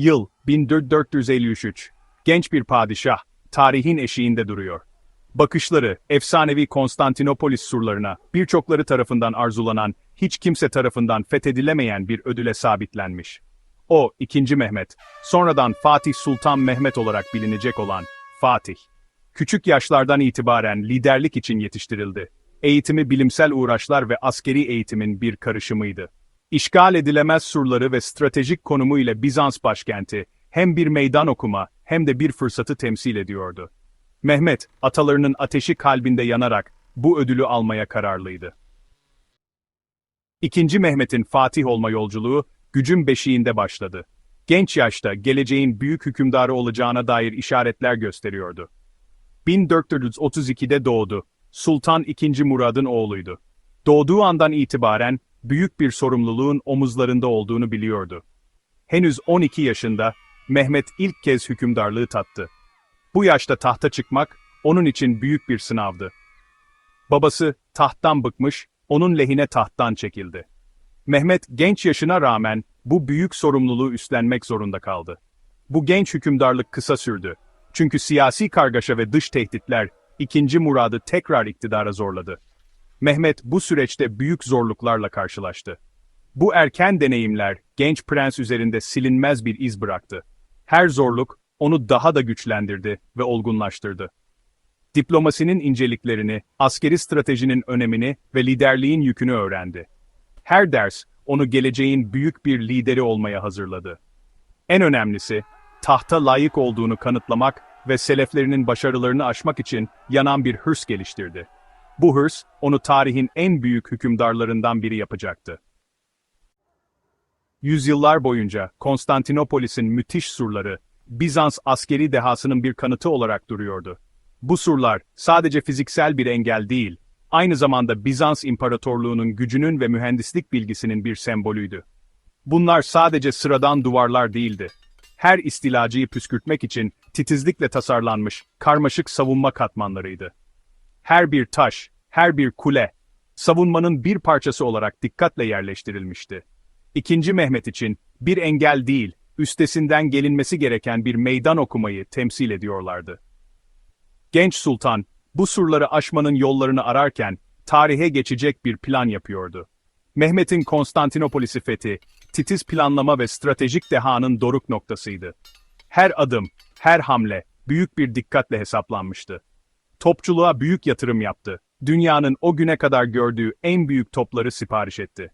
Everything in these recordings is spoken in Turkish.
Yıl 1453. Genç bir padişah, tarihin eşiğinde duruyor. Bakışları, efsanevi Konstantinopolis surlarına, birçokları tarafından arzulanan, hiç kimse tarafından fethedilemeyen bir ödüle sabitlenmiş. O, 2. Mehmet, sonradan Fatih Sultan Mehmet olarak bilinecek olan Fatih. Küçük yaşlardan itibaren liderlik için yetiştirildi. Eğitimi bilimsel uğraşlar ve askeri eğitimin bir karışımıydı. İşgal edilemez surları ve stratejik konumu ile Bizans başkenti, hem bir meydan okuma hem de bir fırsatı temsil ediyordu. Mehmet, atalarının ateşi kalbinde yanarak bu ödülü almaya kararlıydı. İkinci Mehmet'in Fatih olma yolculuğu, gücün beşiğinde başladı. Genç yaşta geleceğin büyük hükümdarı olacağına dair işaretler gösteriyordu. 1432'de doğdu. Sultan II. Murad'ın oğluydu. Doğduğu andan itibaren büyük bir sorumluluğun omuzlarında olduğunu biliyordu. Henüz 12 yaşında Mehmet ilk kez hükümdarlığı tattı. Bu yaşta tahta çıkmak onun için büyük bir sınavdı. Babası tahttan bıkmış, onun lehine tahttan çekildi. Mehmet genç yaşına rağmen bu büyük sorumluluğu üstlenmek zorunda kaldı. Bu genç hükümdarlık kısa sürdü. Çünkü siyasi kargaşa ve dış tehditler 2. Murad'ı tekrar iktidara zorladı. Mehmet bu süreçte büyük zorluklarla karşılaştı. Bu erken deneyimler genç prens üzerinde silinmez bir iz bıraktı. Her zorluk onu daha da güçlendirdi ve olgunlaştırdı. Diplomasinin inceliklerini, askeri stratejinin önemini ve liderliğin yükünü öğrendi. Her ders onu geleceğin büyük bir lideri olmaya hazırladı. En önemlisi, tahta layık olduğunu kanıtlamak ve seleflerinin başarılarını aşmak için yanan bir hırs geliştirdi. Bu hırs, onu tarihin en büyük hükümdarlarından biri yapacaktı. Yüzyıllar boyunca Konstantinopolis'in müthiş surları, Bizans askeri dehasının bir kanıtı olarak duruyordu. Bu surlar, sadece fiziksel bir engel değil, aynı zamanda Bizans İmparatorluğu'nun gücünün ve mühendislik bilgisinin bir sembolüydü. Bunlar sadece sıradan duvarlar değildi. Her istilacıyı püskürtmek için titizlikle tasarlanmış, karmaşık savunma katmanlarıydı. Her bir taş, her bir kule, savunmanın bir parçası olarak dikkatle yerleştirilmişti. İkinci Mehmet için bir engel değil, üstesinden gelinmesi gereken bir meydan okumayı temsil ediyorlardı. Genç sultan, bu surları aşmanın yollarını ararken, tarihe geçecek bir plan yapıyordu. Mehmet'in Konstantinopolis'i fethi, titiz planlama ve stratejik dehanın doruk noktasıydı. Her adım, her hamle, büyük bir dikkatle hesaplanmıştı. Topçuluğa büyük yatırım yaptı. Dünyanın o güne kadar gördüğü en büyük topları sipariş etti.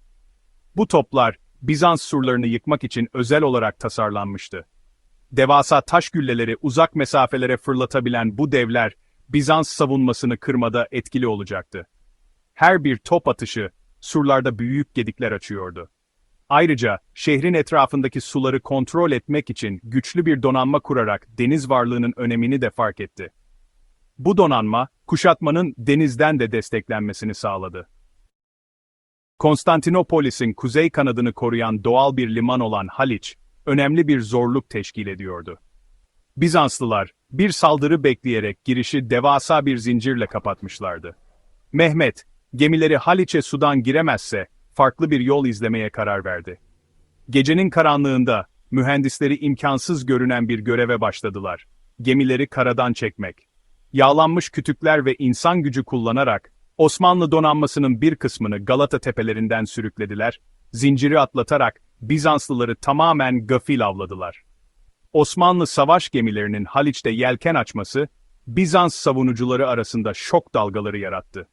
Bu toplar, Bizans surlarını yıkmak için özel olarak tasarlanmıştı. Devasa taş gülleleri uzak mesafelere fırlatabilen bu devler, Bizans savunmasını kırmada etkili olacaktı. Her bir top atışı, surlarda büyük gedikler açıyordu. Ayrıca, şehrin etrafındaki suları kontrol etmek için güçlü bir donanma kurarak deniz varlığının önemini de fark etti. Bu donanma, kuşatmanın denizden de desteklenmesini sağladı. Konstantinopolis'in kuzey kanadını koruyan doğal bir liman olan Haliç, önemli bir zorluk teşkil ediyordu. Bizanslılar, bir saldırı bekleyerek girişi devasa bir zincirle kapatmışlardı. Mehmet, gemileri Haliç'e sudan giremezse, farklı bir yol izlemeye karar verdi. Gecenin karanlığında, mühendisleri imkansız görünen bir göreve başladılar. Gemileri karadan çekmek. Yağlanmış kütükler ve insan gücü kullanarak, Osmanlı donanmasının bir kısmını Galata tepelerinden sürüklediler, zinciri atlatarak Bizanslıları tamamen gafil avladılar. Osmanlı savaş gemilerinin Haliç'te yelken açması, Bizans savunucuları arasında şok dalgaları yarattı.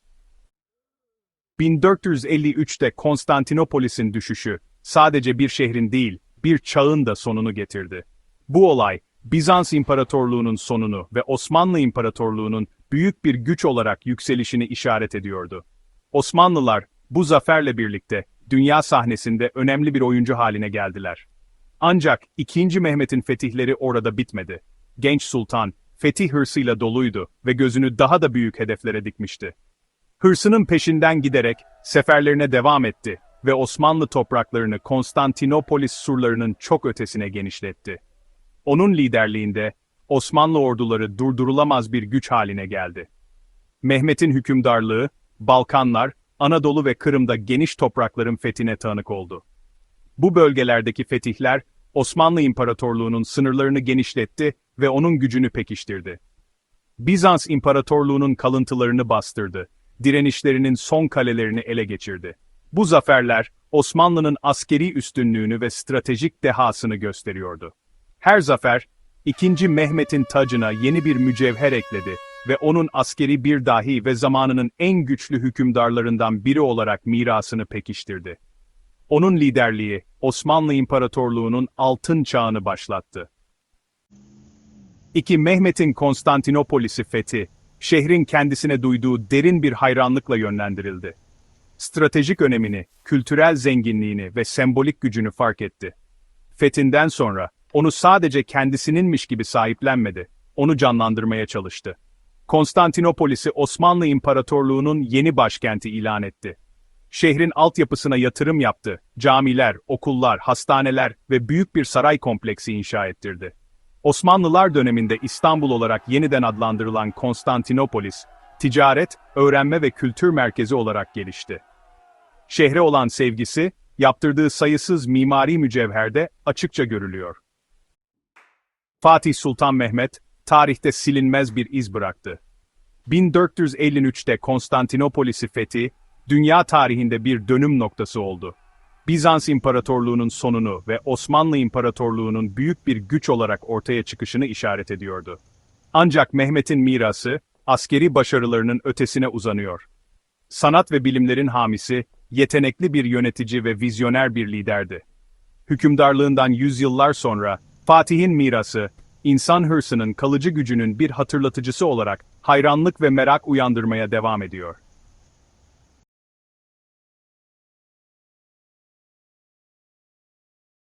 1453'te Konstantinopolis'in düşüşü, sadece bir şehrin değil, bir çağın da sonunu getirdi. Bu olay, Bizans İmparatorluğu'nun sonunu ve Osmanlı İmparatorluğu'nun büyük bir güç olarak yükselişini işaret ediyordu. Osmanlılar, bu zaferle birlikte, dünya sahnesinde önemli bir oyuncu haline geldiler. Ancak 2. Mehmet'in fetihleri orada bitmedi. Genç sultan, fetih hırsıyla doluydu ve gözünü daha da büyük hedeflere dikmişti. Hırsının peşinden giderek seferlerine devam etti ve Osmanlı topraklarını Konstantinopolis surlarının çok ötesine genişletti. Onun liderliğinde Osmanlı orduları durdurulamaz bir güç haline geldi. Mehmet'in hükümdarlığı, Balkanlar, Anadolu ve Kırım'da geniş toprakların fethine tanık oldu. Bu bölgelerdeki fetihler, Osmanlı İmparatorluğu'nun sınırlarını genişletti ve onun gücünü pekiştirdi. Bizans İmparatorluğu'nun kalıntılarını bastırdı, direnişlerinin son kalelerini ele geçirdi. Bu zaferler, Osmanlı'nın askeri üstünlüğünü ve stratejik dehasını gösteriyordu. Her zafer, II. Mehmet'in tacına yeni bir mücevher ekledi ve onun askeri bir dahi ve zamanının en güçlü hükümdarlarından biri olarak mirasını pekiştirdi. Onun liderliği, Osmanlı İmparatorluğu'nun altın çağını başlattı. 2. Mehmet'in Konstantinopolis'i fethi, şehrin kendisine duyduğu derin bir hayranlıkla yönlendirildi. Stratejik önemini, kültürel zenginliğini ve sembolik gücünü fark etti. Fethinden sonra, onu sadece kendisininmiş gibi sahiplenmedi, onu canlandırmaya çalıştı. Konstantinopolis'i Osmanlı İmparatorluğu'nun yeni başkenti ilan etti. Şehrin altyapısına yatırım yaptı, camiler, okullar, hastaneler ve büyük bir saray kompleksi inşa ettirdi. Osmanlılar döneminde İstanbul olarak yeniden adlandırılan Konstantinopolis, ticaret, öğrenme ve kültür merkezi olarak gelişti. Şehre olan sevgisi, yaptırdığı sayısız mimari mücevherde açıkça görülüyor. Fatih Sultan Mehmet, tarihte silinmez bir iz bıraktı. 1453'te Konstantinopolis'i fethi, dünya tarihinde bir dönüm noktası oldu. Bizans İmparatorluğu'nun sonunu ve Osmanlı İmparatorluğu'nun büyük bir güç olarak ortaya çıkışını işaret ediyordu. Ancak Mehmet'in mirası, askeri başarılarının ötesine uzanıyor. Sanat ve bilimlerin hamisi, yetenekli bir yönetici ve vizyoner bir liderdi. Hükümdarlığından yüzyıllar sonra, Fatih'in mirası, insan hırsının kalıcı gücünün bir hatırlatıcısı olarak hayranlık ve merak uyandırmaya devam ediyor.